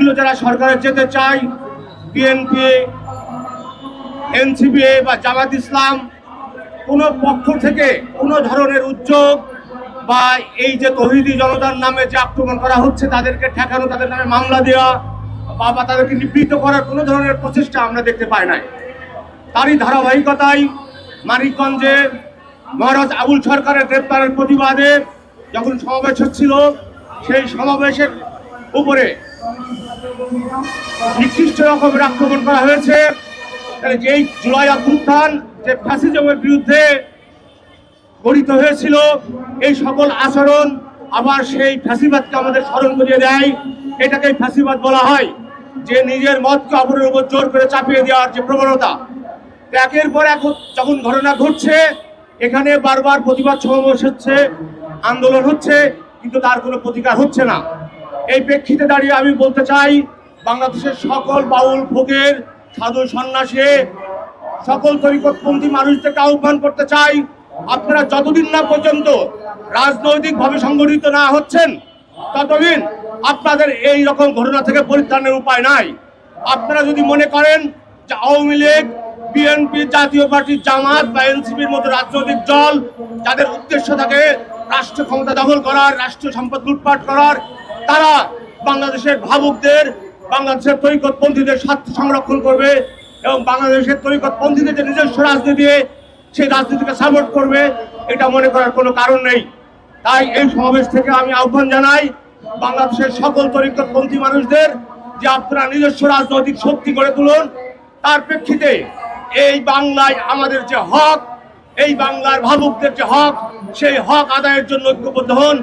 এইগুলো যারা সরকারে যেতে চায় বিএনপি এনসিপিএ বা জামাত ইসলাম, কোনো পক্ষ থেকে কোনো ধরনের উদ্যোগ বা এই যে তহিদি জনতার নামে যে আক্রমণ করা হচ্ছে, তাদেরকে ঠেকানো, তাদের নামে মামলা দেওয়া বা তাদেরকে নিবৃত্ত করার কোনো ধরনের প্রচেষ্টা আমরা দেখতে পাই নাই। তারই ধারাবাহিকতায় মানিকগঞ্জে মহারাজ আবুল সরকারের গ্রেপ্তারের প্রতিবাদে যখন সমাবেশ হচ্ছিল, সেই সমাবেশের উপরে নির্দিষ্ট রকমের আক্রমণ করা হয়েছে। যেই জুলাই অভ্যুত্থান, যে ফ্যাসিজমের বিরুদ্ধে গঠিত হয়েছিল, এই সকল আচরণ আবার সেই ফ্যাসিবাদকে আমাদের স্মরণ করিয়ে দেয়। এটাকে ফ্যাসিবাদ বলা হয়, যে নিজের মতকে অপরের উপর জোর করে চাপিয়ে দেওয়ার যে প্রবণতা। একের পর এক যখন ঘটনা ঘটছে, এখানে বারবার প্রতিবাদ সমাবেশ হচ্ছে, আন্দোলন হচ্ছে, কিন্তু তার কোনো প্রতিকার হচ্ছে না। এই প্রেক্ষিতে দাঁড়িয়ে আমি বলতে চাই, বাংলাদেশের সকল বাউল ভোগের সাধু সন্ন্যাসী, সকল তরিকতপন্থী মানুষদেরকে আহ্বান করতে চাই, আপনারা যতদিন না পর্যন্ত রাজনৈতিকভাবে সংগঠিত না হচ্ছেন, ততদিন আপনাদের এই রকম ঘটনা থেকে পরিত্রাণের উপায় নাই। আপনারা যদি মনে করেন যে আওয়ামী লীগ, বিএনপি, জাতীয় পার্টি জামাত বা এনসিপির মতো রাজনৈতিক দল, যাদের উদ্দেশ্য থাকে রাষ্ট্র ক্ষমতা দখল করার, রাষ্ট্রীয় সম্পদ লুটপাট করার তারা বাংলাদেশের ভাবুকদের, বাংলাদেশের তৈকতপন্থীদের স্বার্থ সংরক্ষণ করবে এবং বাংলাদেশের তৈকতপন্থীদের যে নিজস্ব রাজনীতি, সেই রাজনীতিকে সাপোর্ট করবে, এটা মনে করার কোনো কারণ নেই। তাই এই সমাবেশ থেকে আমি আহ্বান জানাই বাংলাদেশের সকল তরিকতপন্থী মানুষদের যে আপনারা নিজস্ব রাজনৈতিক শক্তি গড়ে তুলুন, তার প্রেক্ষিতে এই বাংলায় আমাদের যে হক, এই বাংলার ভাবুকদের যে হক, সেই হক আদায়ের জন্য ঐক্যবদ্ধ হন।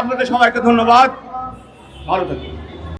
আপনাদের সবাইকে ধন্যবাদ। ভালো থাকুন